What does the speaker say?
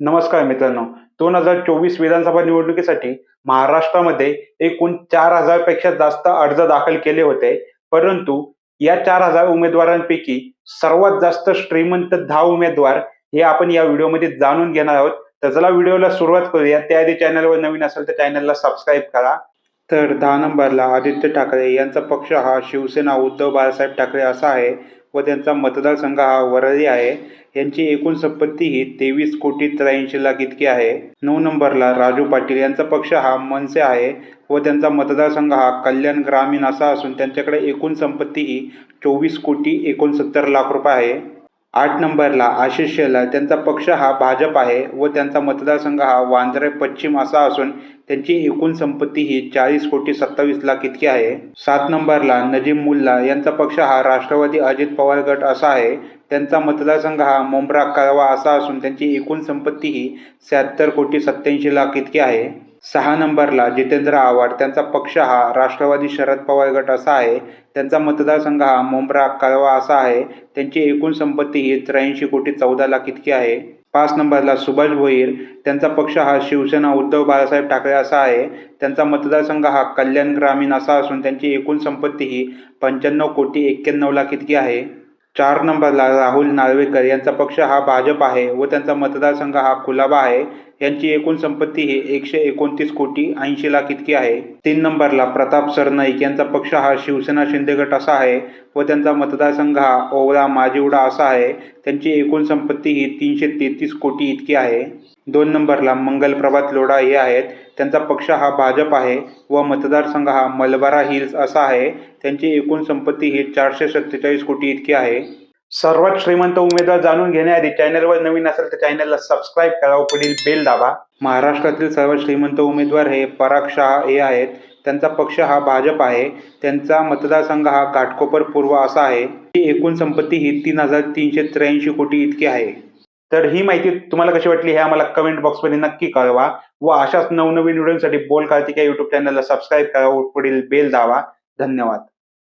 नमस्कार मित्रांनो. दोन हजार चोवीस विधानसभा निवडणुकीसाठी महाराष्ट्रामध्ये एकूण चार हजारपेक्षा जास्त अर्ज दाखल केले होते. परंतु या चार हजार उमेदवारांपैकी सर्वात जास्त श्रीमंत दहा उमेदवार हे आपण या व्हिडिओमध्ये जाणून घेणार आहोत. तर चला व्हिडिओला सुरुवात करूया. त्याआधी चॅनलवर नवीन असेल तर चॅनलला सबस्क्राईब करा. तर दहा नंबरला आदित्य ठाकरे यांचा पक्ष हा शिवसेना उद्धव बाळासाहेब ठाकरे असा आहे. व त्यांचा मतदारसंघ हा वरळी आहे. यांची एकूण संपत्ती ही तेवीस कोटी त्र्याऐंशी लाख इतकी आहे. नऊ नंबरला राजू पाटील यांचा पक्ष हा मनसे आहे व त्यांचा मतदारसंघ हा कल्याण ग्रामीण असा असून त्यांच्याकडे एकूण संपत्ती ही चोवीस कोटी एकोणसत्तर लाख रुपये आहे. आठ नंबरला आशिष शेलार. त्यांचा पक्ष हा भाजप आहे व त्यांचा मतदारसंघ हा वांद्रे पश्चिम असा असून त्यांची एकूण संपत्ती ही चाळीस कोटी सत्तावीस लाख इतकी आहे. सात नंबरला नजीम मुल्ला. यांचा पक्ष हा राष्ट्रवादी अजित पवार गट असा आहे. त्यांचा मतदारसंघ हा मुंब्रा कळवा असा असून त्यांची एकूण संपत्ती ही शहात्तर कोटी सत्याऐंशी लाख इतकी आहे. सहा नंबरला जितेंद्र आव्हाड त्यांचा पक्ष हा राष्ट्रवादी शरद पवार गट असा आहे. त्यांचा मतदारसंघ हा मुंब्रा कळवा असा आहे. त्यांची एकूण संपत्ती ही त्र्याऐंशी कोटी चौदा लाख इतकी आहे. पाच नंबरला सुभाष भोईर त्यांचा पक्ष हा शिवसेना उद्धव बाळासाहेब ठाकरे असा आहे. त्यांचा मतदारसंघ हा कल्याण ग्रामीण असा असून त्यांची एकूण संपत्ती ही पंच्याण्णव कोटी एक्क्याण्णव लाख इतकी आहे. चार नंबरला राहुल नार्वेकर यांचा पक्ष हा भाजप आहे व त्यांचा मतदारसंघ हा कुलाबा आहे. यांची एकूण संपत्ती ही एकशे एकोणतीस कोटी ऐंशी लाख इतकी आहे. तीन नंबरला प्रताप सरनाईक यांचा पक्ष हा शिवसेना शिंदे गट असा आहे व त्यांचा मतदारसंघ हा ओवळा माजिवडा असा आहे. त्यांची एकूण संपत्ती ही तीनशे तेहतीस कोटी इतकी आहे. दोन नंबरला मंगल प्रभात लोढा हे आहेत. त्यांचा पक्ष हा भाजप आहे व मतदारसंघ हा मलबारा हिल्स असा आहे. त्यांची एकूण संपत्ती ही चारशे सत्तेचाळीस कोटी इतकी आहे. सर्वात श्रीमंत उमेदवार जाणून घेण्याआधी चॅनलवर नवीन असेल तर चॅनलला सबस्क्राईब करा. पुढील बेल दाबा. महाराष्ट्रातील सर्वात श्रीमंत उमेदवार हे पराग शहा हे आहेत. त्यांचा पक्ष हा भाजप आहे. त्यांचा मतदारसंघ हा घाटकोपर पूर्व असा आहे. ही एकूण संपत्ती ही तीन हजार तीनशे त्र्याऐंशी कोटी इतकी आहे. तर ही माहिती तुम्हाला कशी वाटली हे आम्हाला कमेंट बॉक्समध्ये नक्की कळवा व अशाच नवनवीन व्हिडिओसाठी बोल कार्तिक या युट्यूब चॅनलला सबस्क्राईब करा पुढील बेल दावा धन्यवाद.